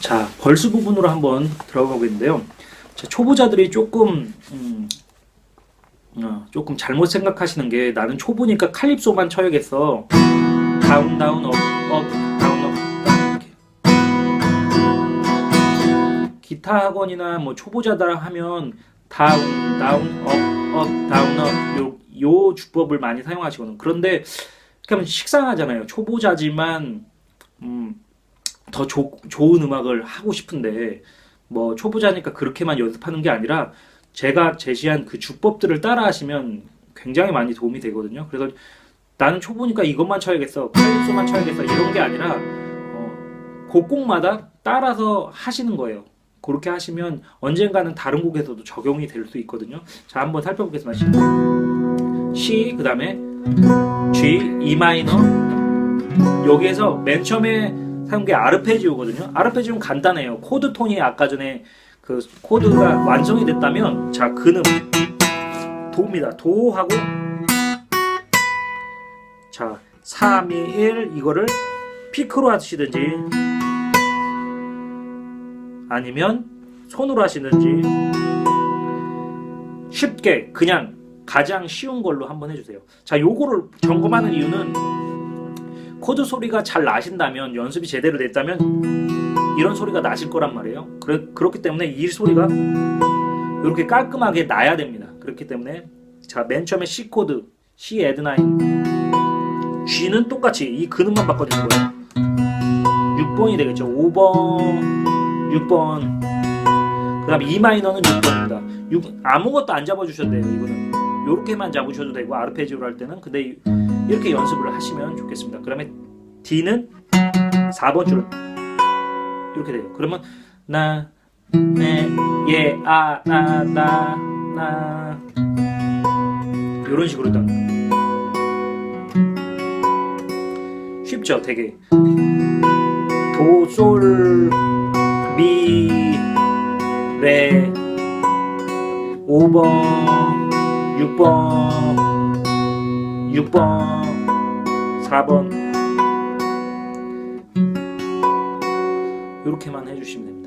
자, 벌스 부분으로 한번 들어가 보겠는데요. 자, 초보자들이 조금 음, 어, 조금 잘못 생각하시는 게 나는 초보니까 칼립소만 쳐야겠어. 다운 다운 업 업 다운 업 이렇게. 기타 학원이나 뭐 초보자들 하면 다운 다운 업 업 다운 업 요 요 주법을 많이 사용하시거든. 그런데 그러면 식상하잖아요. 초보자지만 음, 더 조, 좋은 음악을 하고 싶은데 뭐 초보자니까 그렇게만 연습하는 게 아니라 제가 제시한 그 주법들을 따라 하시면 굉장히 많이 도움이 되거든요. 그래서 나는 초보니까 이것만 쳐야겠어, 칼립소만 쳐야겠어 이런 게 아니라 어, 곡곡마다 따라서 하시는 거예요. 그렇게 하시면 언젠가는 다른 곡에서도 적용이 될 수 있거든요. 자, 한번 살펴보겠습니다. C, 그 다음에 G, E 마이너. 여기에서 맨 처음에 사용한 게 아르페지오거든요. 아르페지오는 간단해요. 코드 톤이 아까 전에 그 코드가 완성이 됐다면 자 그는 도입니다. 도하고 자 3, 2, 1 이거를 피크로 하시든지 아니면 손으로 하시든지 쉽게 그냥 가장 쉬운 걸로 한번 해주세요. 자 요거를 점검하는 이유는 코드 소리가 잘 나신다면 연습이 제대로 됐다면 이런 소리가 나실 거란 말이에요. 그래, 그렇기 때문에 이 소리가 이렇게 깔끔하게 나야 됩니다. 그렇기 때문에 자 맨 처음에 C 코드 C 애드 나인 G는 똑같이 이 근음만 바꿔주는 거예요. 6번이 되겠죠. 5번, 6번. 그 다음 E 마이너는 6번입니다. 6, 아무것도 안 잡아주셔도 돼요. 이거는 이렇게만 잡으셔도 되고 아르페지오로 할 때는 근데 이- 이렇게 연습을 하시면 좋겠습니다. 그다음에 D는 4번 줄 이렇게 돼요. 그러면 나, 네, 예, 아, 나, 나, 나 이런 식으로 딱 쉽죠, 되게 도, 솔, 미, 레, 5번, 6번, 6번, 4번 이렇게만 해주시면 됩니다.